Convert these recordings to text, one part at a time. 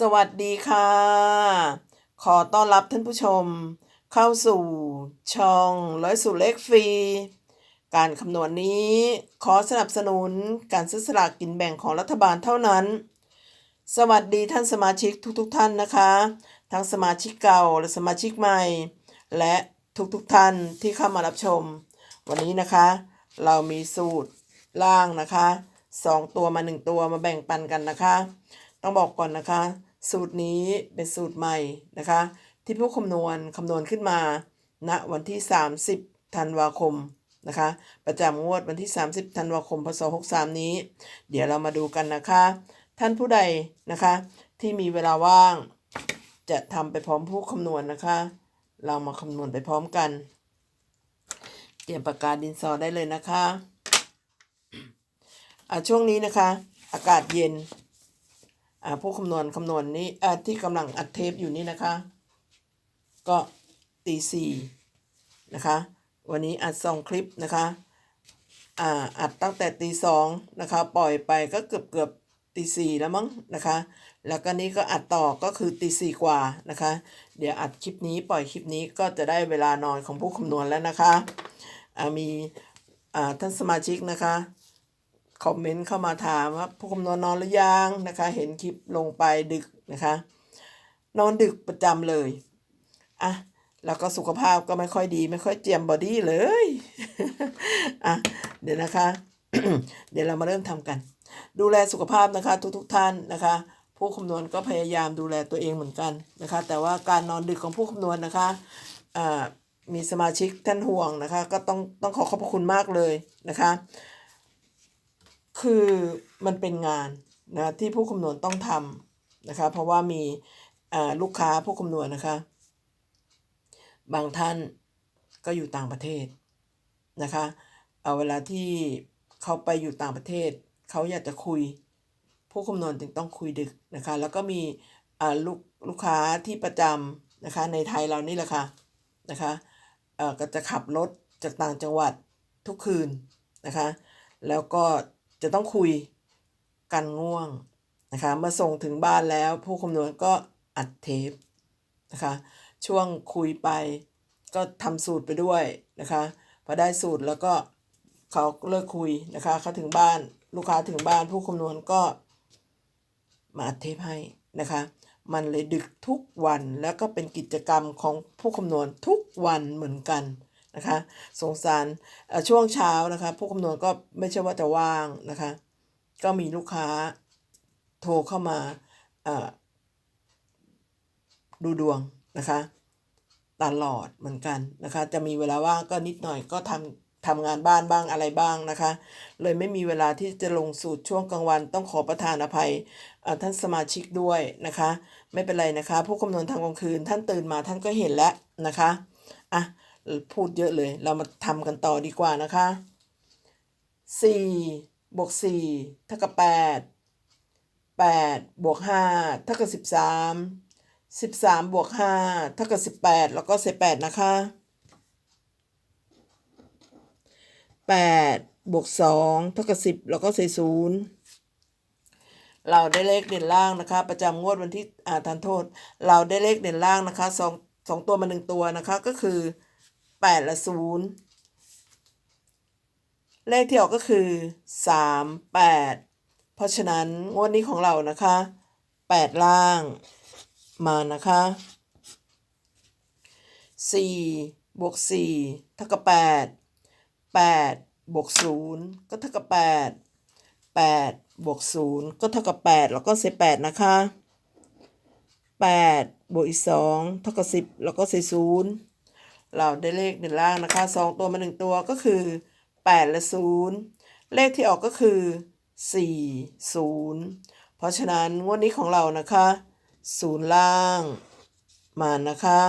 สวัสดีค่ะ ขอต้อนรับท่านผู้ชม เข้าสู่ช่องร้อยสู่เลขฟรี การคำนวณนี้ขอสนับสนุนการซื้อสลากกินแบ่งของรัฐบาลเท่านั้น สวัสดีท่านสมาชิกทุกๆทท่านนะคะ ทั้งสมาชิกเก่าและสมาชิกใหม่ และทุกๆทท่านที่เข้ามารับชม วันนี้นะคะ เรามีสูตรล่างนะคะสองตัวมาหนึ่งตัวมาแบ่งปันกันนะคะ ต้องบอกก่อนนะคะ สูตรนี้เป็นสูตรใหม่นะคะ ที่ผู้คำนวณคำนวณขึ้นมาณวันที่ 30ธันวาคมนะคะ ประจำงวดวันที่ 30ธันวาคมพศ63นี้ เดี๋ยวเรามาดูกันนะคะ ท่านผู้ใดนะคะ ที่มีเวลาว่าง จะทำไปพร้อมผู้คำนวณนะคะ เรามาคำนวณไปพร้อมกันเตรียมปากกาดินสอได้เลยนะคะ อ่าช่วงนี้นะคะ อากาศเย็น ผู้คำนวณคำนวณนี้อ่าที่กำลังอัดเทปอยู่นี่นะคะ ก็ตีสี่นะคะ วันนี้อัดสองคลิปนะคะอ่าอัดตั้งแต่ตีสองนะคะ ปล่อยไปก็เกือบเกือบตีสี่แล้วมั้งนะคะ แล้วก็นี้ก็อัดต่อก็คือตีสี่กว่านะคะ เดี๋ยวอัดคลิปนี้ปล่อยคลิปนี้ก็จะได้เวลานอนของผู้คำนวณแล้วนะคะอ่ามีอ่าท่านสมาชิกนะคะ คอมเมนต์เข้ามาถามว่าผู้คำนวณนอนหรือยังนะคะ เห็นคลิปลงไปดึกนะคะ นอนดึกประจำเลยอะแล้วก็สุขภาพก็ไม่ค่อยดี ไม่ค่อยเจียมบอดี้เลยอะเดี๋ยวนะคะ เดี๋ยวเรามาเริ่มทำกัน ดูแลสุขภาพนะคะทุกๆทท่านนะคะ ผู้คำนวณก็พยายามดูแลตัวเองเหมือนกันนะคะ แต่ว่าการนอนดึกของผู้คำนวณนะคะอ่ามีสมาชิกท่านห่วงนะคะ ก็ต้องต้องขอขอบพระคุณมากเลยนะคะ คือมันเป็นงานนะที่ผู้คำนวณต้องทำนะคะ เพราะว่ามีลูกค้าผู้คำนวณนะคะ บางท่านก็อยู่ต่างประเทศนะคะเอาเวลาที่เขาไปอยู่ต่างประเทศ เขาอยากจะคุย ผู้คำนวณจึงต้องคุยดึกนะคะ แล้วก็มีลูกลูกค้าที่ประจำนะคะในไทยเรานี่แหละค่ะนะคะก็จะขับรถจากต่างจังหวัดทุกคืนนะคะ แล้วก็ จะต้องคุยกันง่วงนะคะเมื่อส่งถึงบ้านแล้วผู้คำนวณก็อัดเทปนะคะช่วงคุยไปก็ทำสูตรไปด้วยนะคะพอได้สูตรแล้วก็เขาเลิกคุยนะคะเขาถึงบ้านลูกค้าถึงบ้านผู้คำนวณก็มาอัดเทปให้นะคะมันเลยดึกทุกวันแล้วก็เป็นกิจกรรมของผู้คำนวณทุกวันเหมือนกัน นะคะสงสารช่วงเช้านะคะผู้คำนวณก็ไม่ใช่ว่าจะว่างนะคะ ก็มีลูกค้าโทรเข้ามาดูดวงนะคะตลอดเหมือนกันนะคะ จะมีเวลาว่างก็นิดหน่อยก็ทำทำงานบ้านบ้างอะไรบ้างนะคะ เลยไม่มีเวลาที่จะลงสูตรช่วงกลางวันต้องขอประทานอภัยท่านสมาชิกด้วยนะคะ ไม่เป็นไรนะคะ ผู้คำนวณทางกลางคืนท่านตื่นมาท่านก็เห็นแล้วนะคะอะ พูดเยอะเลย เรามาทำกันต่อดีกว่านะคะสี่บวกสี่เท่ากับแปดแปดบวกห้าเท่ากับสิบสามสิบสามบวกห้าเท่ากับสิบแปดแล้วก็เศษแปดนะคะแปดบวกสองเท่ากับสิบแล้วก็เศษศูนย์เราได้เลขเด่นล่างนะคะ ประจำงวดวันที่อ่าทานโทษ เราได้เลขเด่นล่างนะคะสองสองตัวมาหนึ่งตัวนะคะก็คือ แปดและศูนย์เลขที่ออกก็คือสามแปดเพราะฉะนั้นงวดนี้ของเรานะคะแปดล่างมานะคะสี่บวกสี่เท่ากับแปดแปดบวกศูนย์ก็เท่ากับแปดแปดบวกศูนย์ก็เท่ากับแปดแล้วก็เศษแปดนะคะแปดบวกอีกสองเท่ากับสิบแล้วก็เศษศูนย์ เราได้เลขหนึ่งล่างนะคะสองตัวมาหนึ่งตัวก็คือแปดและศูนย์เลขที่ออกก็คือสี่ศูนย์เพราะฉะนั้นงวดนี้ของเรานะคะศูนย์ล่างมานะคะ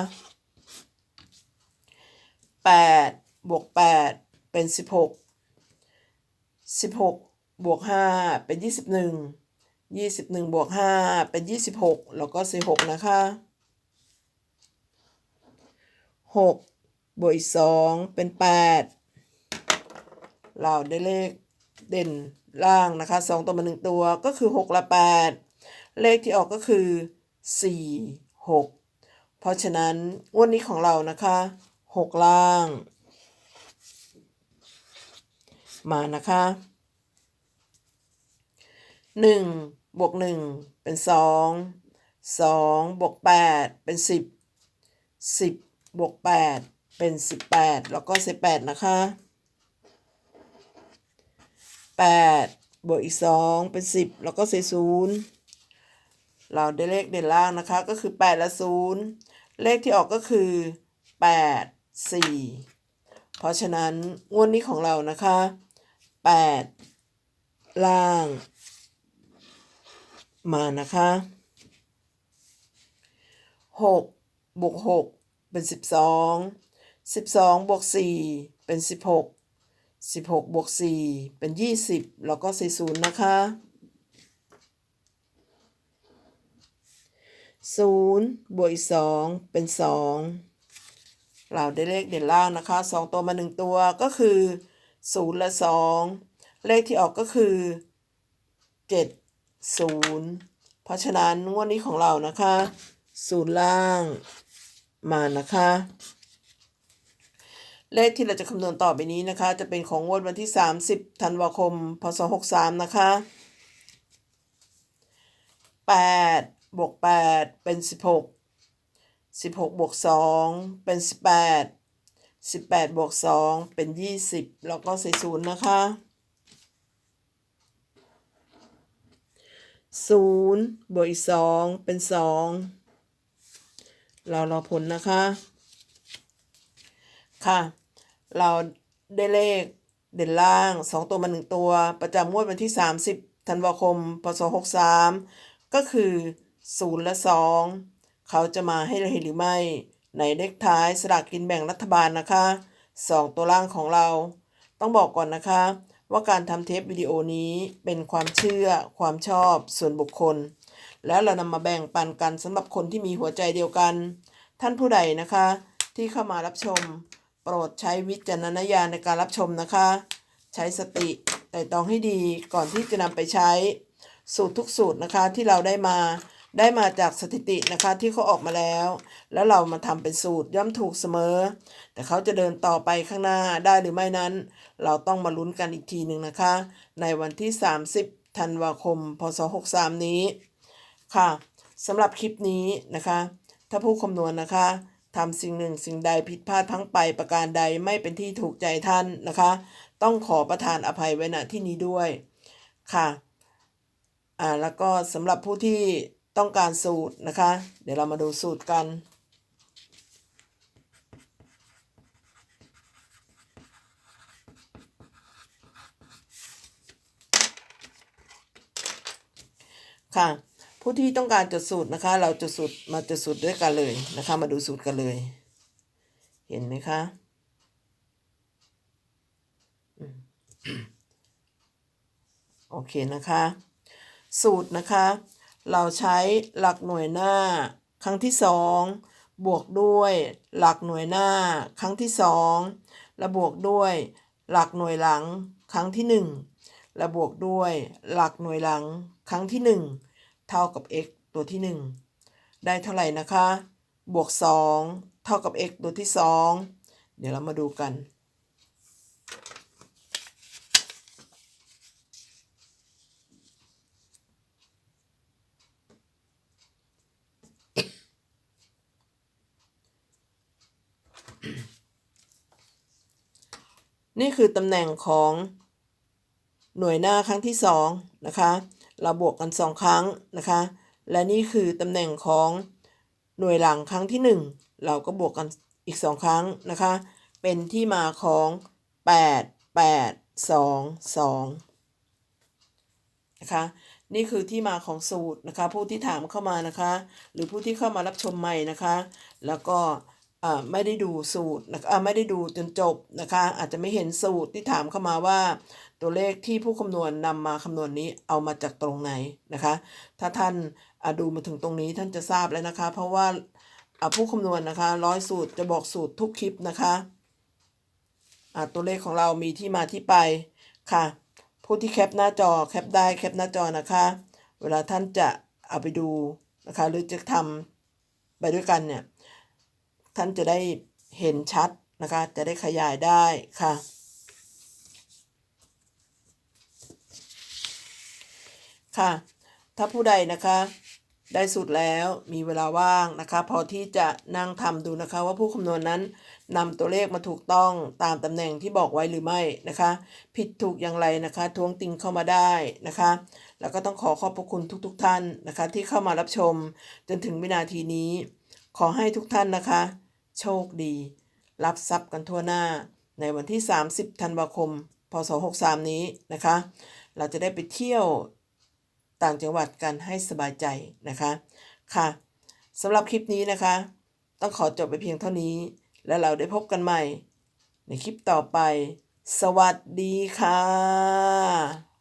แปดบวกแปดเป็นสิบหกสิบหกบวกห้าเป็นยี่สิบหนึ่งยี่สิบหนึ่งบวกห้าเป็นยี่สิบหกแล้วก็สิบหกนะคะหก บวกอีกสองเป็นแปดเราได้เลขเด่นล่างนะคะสองตัวมาหนึ่งตัวก็คือหกละแปดเลขที่ออกก็คือ4 6เพราะฉะนั้นงวดนี้ของเรานะคะ6ล่าง มานะคะ1บวก1เป็น2 2บวก8เป็น10 10บวก8 เป็น 18 แล้วก็ 18 นะคะ 8 บวกอีก 2 เป็น 10 แล้วก็ใส่0เราได้เลขเด่นล่างนะคะ ก็คือ 8 และ 0 เลขที่ออกก็คือ 8 4 เพราะฉะนั้นงวดนี้ของเรานะคะ 8 ล่าง มานะคะ6บวก6เป็น12 12บ วก4เป็น16 16บวก4เป็น20แล้วก็ใส่ศูนย์นะคะ0บวกอีก2เป็น2เราได้เลขเด่นล่างนะคะ2ตัวมา1ตัวก็คือ0และ2เลขที่ออกก็คือ7 0เพราะฉะนั้นงวดนี้ของเรานะคะ0ล่างมานะคะ เลขที่เราจะคำนวณต่อไปนี้นะคะ จะเป็นของงวดวันที่ 30ธันวาคม พศ 63 นะคะ 8 บวก 8 เป็น 16 16 บวก 2 เป็น 18 18 บวก 2 เป็น 20 แล้วก็ใส่ศูนย์นะคะ 0 บวกอีก 2 เป็น 2 เรารอผลนะคะ ค่ะ เราได้เลขเด่นล่าง 2 ตัวมา 1 ตัว ประจำงวดวันที่ 30 ธันวาคม พศ 63 ก็คือ 0 และ 2 เขาจะมาให้เราเห็นหรือไม่ ในเลขท้ายสลากกินแบ่งรัฐบาลนะคะ 2 ตัวล่างของเรา ต้องบอกก่อนนะคะ ว่าการทำเทปวิดีโอนี้เป็นความเชื่อความชอบส่วนบุคคล แล้วเรานำมาแบ่งปันกันสำหรับคนที่มีหัวใจเดียวกัน ท่านผู้ใดนะคะ ที่เข้ามารับชม โปรดใช้วิจารณญาณในการรับชมนะคะ ใช้สติแต่ตรองให้ดีก่อนที่จะนำไปใช้ สูตรทุกสูตรนะคะที่เราได้มาได้มาจากสถิตินะคะที่เขาออกมาแล้ว แล้วเรามาทำเป็นสูตรย่อมถูกเสมอ แต่เขาจะเดินต่อไปข้างหน้าได้หรือไม่นั้น เราต้องมาลุ้นกันอีกทีหนึ่งนะคะ ในวันที่ 30ธันวาคม พศ 63 นี้ค่ะสำหรับคลิปนี้นะคะ ถ้าผู้คำนวณนะคะ ทำสิ่งหนึ่งสิ่งใดผิดพลาดพลั้งไปประการใดไม่เป็นที่ถูกใจท่านนะคะ ต้องขอประทานอภัยไว้ณที่นี้ด้วยค่ะอ่าแล้วก็สำหรับผู้ที่ต้องการสูตรนะคะ เดี๋ยวเรามาดูสูตรกันค่ะ ผู้ที่ต้องการจดสูตรนะคะ เราจดสูตรมาจดสูตรด้วยกันเลยนะคะ มาดูสูตรกันเลย เห็นไหมคะโอเคนะคะ สูตรนะคะ เราใช้หลักหน่วยหน้า ครั้งที่สองบวกด้วยหลักหน่วยหน้า ครั้งที่สองและบวกด้วย หลักหน่วยหลัง ครั้งที่หนึ่งและบวกด้วย หลักหน่วยหลัง ครั้งที่หนึ่ง เท่ากับ x ตัวที่หนึ่งได้เท่าไหร่นะคะ บวกสองเท่ากับ x ตัวที่สองเดี๋ยวเรามาดูกัน นี่คือตำแหน่งของหน่วยหน้าครั้งที่สองนะคะ เราบวกกันสองครั้งนะคะ และนี่คือตำแหน่งของหน่วยหลังครั้งที่หนึ่งเราก็บวกกันอีกสองครั้งนะคะ เป็นที่มาของแปดแปดสองสองนะคะนี่คือที่มาของสูตรนะคะ ผู้ที่ถามเข้ามานะคะ หรือผู้ที่เข้ามารับชมใหม่นะคะ แล้วก็ ไม่ได้ดูสูตรนะคะอ่าไม่ได้ดูจนจบนะคะ อาจจะไม่เห็นสูตรที่ถามเข้ามาว่า ตัวเลขที่ผู้คำนวณนำมาคำนวณนี้เอามาจากตรงไหนนะคะ ถ้าท่านอ่าดูมาถึงตรงนี้ท่านจะทราบแล้วนะคะ เพราะว่าอ่าผู้คำนวณนะคะร้อยสูตรจะบอกสูตรทุกคลิปนะคะอ่าตัวเลขของเรามีที่มาที่ไปค่ะ ผู้ที่แคปหน้าจอแคปได้แคปหน้าจอนะคะ เวลาท่านจะเอาไปดูนะคะ หรือจะทำไปด้วยกันเนี่ย ท่านจะได้เห็นชัดนะคะ จะได้ขยายได้ค่ะ ค่ะ ถ้าผู้ใดนะคะได้สุดแล้วมีเวลาว่างนะคะ พอที่จะนั่งทำดูนะคะ ว่าผู้คำนวณนั้นนำตัวเลขมาถูกต้องตามตำแหน่งที่บอกไว้หรือไม่นะคะ ผิดถูกอย่างไรนะคะ ท้วงติงเข้ามาได้นะคะ แล้วก็ต้องขอขอบพระคุณทุกๆทท่านนะคะ ที่เข้ามารับชมจนถึงวินาทีนี้ ขอให้ทุกท่านนะคะ โชคดี รับทรัพย์กันทั่วหน้า ในวันที่ 30ธันวาคม พศ 63 นี้นะคะ เราจะได้ไปเที่ยวต่างจังหวัดกันให้สบายใจนะคะ ค่ะสำหรับคลิปนี้นะคะ ต้องขอจบไปเพียงเท่านี้ แล้วเราได้พบกันใหม่ ในคลิปต่อไป สวัสดีค่ะ